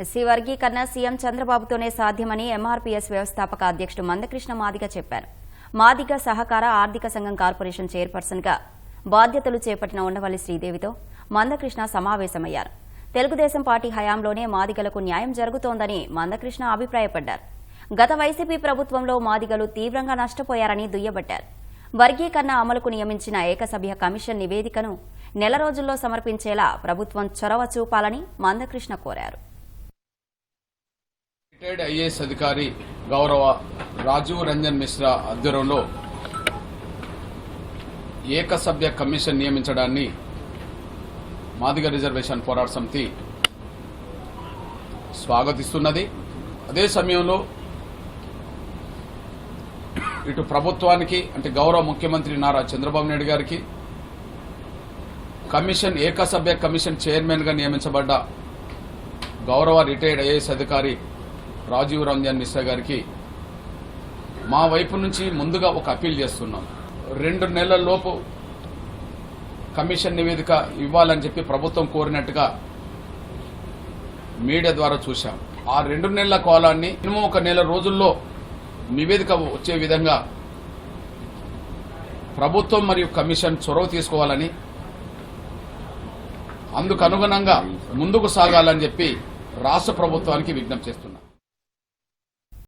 SC వర్గీకరణ CM చంద్రబాబుతోనే సాధ్యమని MRPS వ్యవస్థాపక అధ్యక్షుడు మందకృష్ణ మాదిగ చెప్పారు. మాదిగ సహకార ఆర్థిక సంఘం కార్పొరేషన్ చైర్పర్సన్గా బాధ్యతలు చేపట్టిన ఉండవల్లి శ్రీదేవితో మందకృష్ణ సమావేశమయ్యారు. తెలుగుదేశం పార్టీ హయాంలోనే మాదిగలకు న్యాయం జరుగుతోందని మందకృష్ణ అభిప్రాయపడ్డారు. గత వైసీపీ ప్రభుత్వంలో మాదిగలు తీవ్రంగా నష్టపోయారని దుయ్యబట్టారు. వర్గీకరణ అమలుకు నియమించిన ఏకసభ్య కమిషన్ నివేదికను నెల రోజుల్లో సమర్పించేలా ప్రభుత్వం చొరవ చూపాలని మందకృష్ణ కోరారు. రిటైర్డ్ ఐఏఎస్ అధికారి గౌరవ రాజీవ్ రంజన్ మిశ్రా ఆధ్వర్యంలో ఏకసభ్య కమిషన్ నియమించడాన్ని మాదిగ రిజర్వేషన్ పోరాట సమితి స్వాగతిస్తున్నది. అదే సమయంలో ఇటు ప్రభుత్వానికి అంటే గౌరవ ముఖ్యమంత్రి నారా చంద్రబాబు నాయుడు గారికి కమిషన్ ఏకసభ్య కమిషన్ చైర్మన్గా నియమించబడ్డ గౌరవ రిటైర్డ్ ఐఏఎస్ అధికారి రాజీవ్ రంజన్ మిశ్రా గారికి మా వైపు నుంచి ముందుగా ఒక అప్పీల్ చేస్తున్నాం. రెండు నెలల లోపు కమిషన్ నివేదిక ఇవ్వాలని చెప్పి ప్రభుత్వం కోరినట్టుగా మీడియా ద్వారా చూశాం. ఆ రెండు నెలల కాలాన్ని మినిమం ఒక నెల రోజుల్లో నివేదిక వచ్చే విధంగా ప్రభుత్వం మరియు కమిషన్ చొరవ తీసుకోవాలని అందుకనుగుణంగా ముందుకు సాగాలని చెప్పి రాష్ట్ర ప్రభుత్వానికి విజ్ఞప్తి చేస్తున్నా.